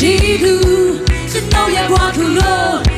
She do, she know you're what you know.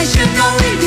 I should know